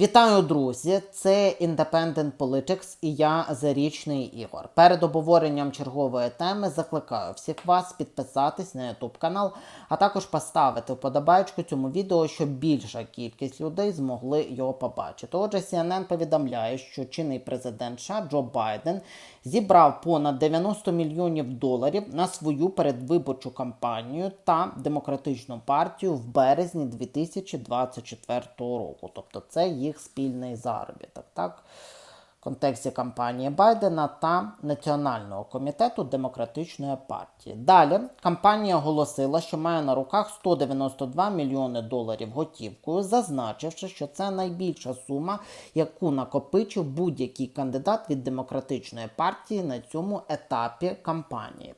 Вітаю, друзі! Це Independent Politics і я Зарічний Ігор. Перед обговоренням чергової теми закликаю всіх вас підписатись на YouTube канал, а також поставити вподобайку цьому відео, щоб більша кількість людей змогли його побачити. Отже, CNN повідомляє, що чинний президент США Джо Байден зібрав понад 90 мільйонів доларів на свою передвиборчу кампанію та демократичну партію в березні 2024 року. Тобто це їх спільний заробіток. Так? В контексті кампанії Байдена та Національного комітету демократичної партії. Далі кампанія оголосила, що має на руках 192 мільйони доларів готівкою, зазначивши, що це найбільша сума, яку накопичив будь-який кандидат від демократичної партії на цьому етапі кампанії.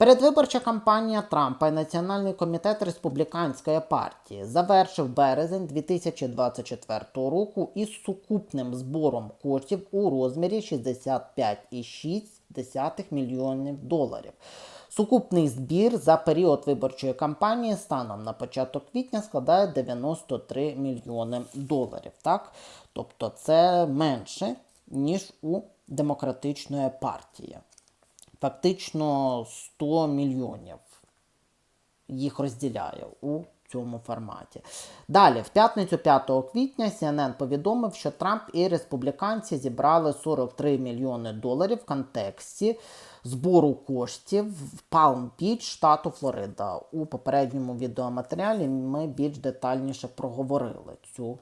Передвиборча кампанія Трампа і Національний комітет республіканської партії завершив березень 2024 року із сукупним збором коштів у розмірі 65,6 мільйонів доларів. Сукупний збір за період виборчої кампанії станом на початок квітня складає 93 мільйони доларів. Так? Тобто це менше, ніж у демократичної партії. Фактично 100 мільйонів їх розділяє у цьому форматі. Далі, в п'ятницю 5 квітня CNN повідомив, що Трамп і республіканці зібрали 43 мільйони доларів в контексті збору коштів в Палм-Біч, штату Флорида. У попередньому відеоматеріалі ми більш детальніше проговорили цю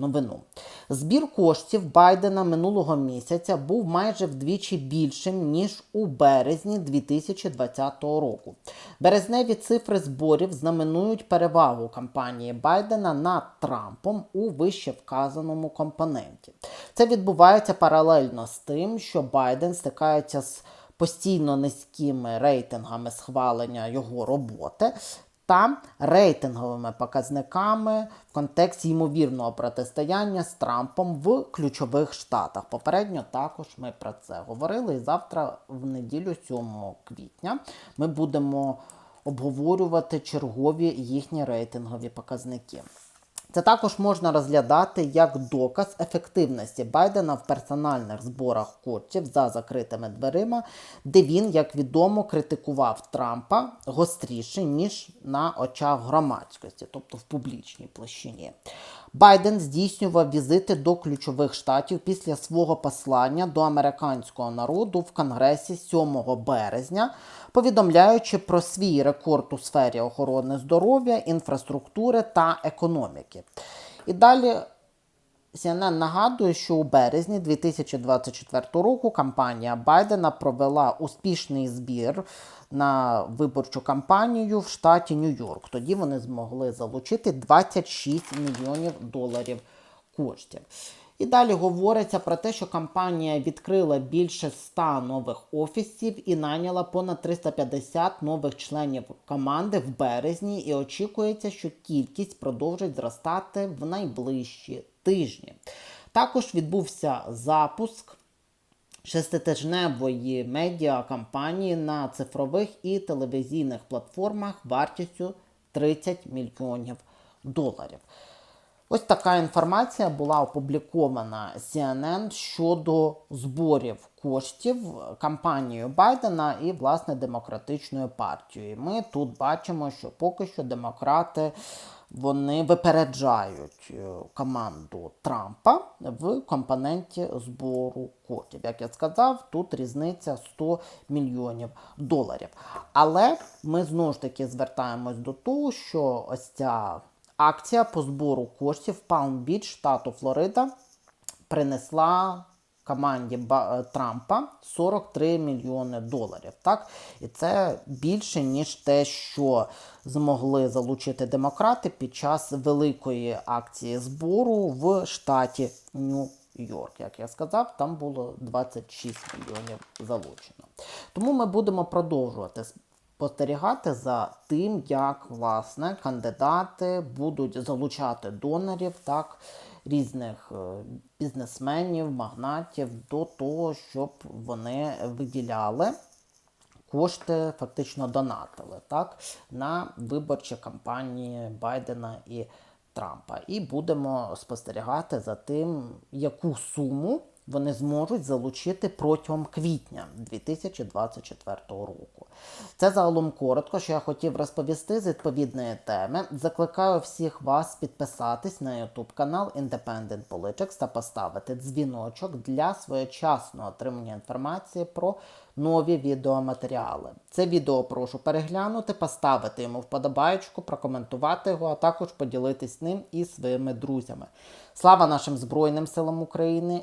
новину. Збір коштів Байдена минулого місяця був майже вдвічі більшим, ніж у березні 2020 року. Березневі цифри зборів знаменують перевагу кампанії Байдена над Трампом у вище вказаному компоненті. Це відбувається паралельно з тим, що Байден стикається з постійно низькими рейтингами схвалення його роботи та рейтинговими показниками в контексті ймовірного протистояння з Трампом в ключових штатах. Попередньо також ми про це говорили. І завтра, в неділю, 7 квітня, ми будемо обговорювати чергові їхні рейтингові показники. Це також можна розглядати як доказ ефективності Байдена в персональних зборах коштів за закритими дверима, де він, як відомо, критикував Трампа гостріше, ніж на очах громадськості, тобто в публічній площині. Байден здійснював візити до ключових штатів після свого послання до американського народу в Конгресі 7 березня, повідомляючи про свій рекорд у сфері охорони здоров'я, інфраструктури та економіки. І далі CNN нагадує, що у березні 2024 року кампанія Байдена провела успішний збір на виборчу кампанію в штаті Нью-Йорк. Тоді вони змогли залучити 26 мільйонів доларів коштів. І далі говориться про те, що компанія відкрила більше 100 нових офісів і наняла понад 350 нових членів команди в березні. І очікується, що кількість продовжить зростати в найближчі тижні. Також відбувся запуск шеститижневої медіакампанії на цифрових і телевізійних платформах вартістю 30 мільйонів доларів. Ось така інформація була опублікована CNN щодо зборів коштів кампанією Байдена і власне демократичною партією. Ми тут бачимо, що поки що демократи вони випереджають е, команду Трампа в компоненті збору коштів. Як я сказав, тут різниця 100 мільйонів доларів. Але ми знову ж таки звертаємось до того, що ось ця акція по збору коштів в Палм-Біч, штату Флорида, принесла команді Трампа 43 мільйони доларів. Так? І це більше, ніж те, що змогли залучити демократи під час великої акції збору в штаті Нью-Йорк. Як я сказав, там було 26 мільйонів залучено. Тому ми будемо продовжувати спостерігати за тим, як власне кандидати будуть залучати донорів, так, різних е, бізнесменів, магнатів до того, щоб вони виділяли кошти, фактично донатили так, на виборчі кампанії Байдена і Трампа. І будемо спостерігати за тим, яку суму вони зможуть залучити протягом квітня 2024 року. Це загалом коротко, що я хотів розповісти з відповідної теми. Закликаю всіх вас підписатись на YouTube канал Independent Politics та поставити дзвіночок для своєчасного отримання інформації про нові відеоматеріали. Це відео прошу переглянути, поставити йому вподобайку, прокоментувати його, а також поділитись ним із своїми друзями. Слава нашим Збройним силам України!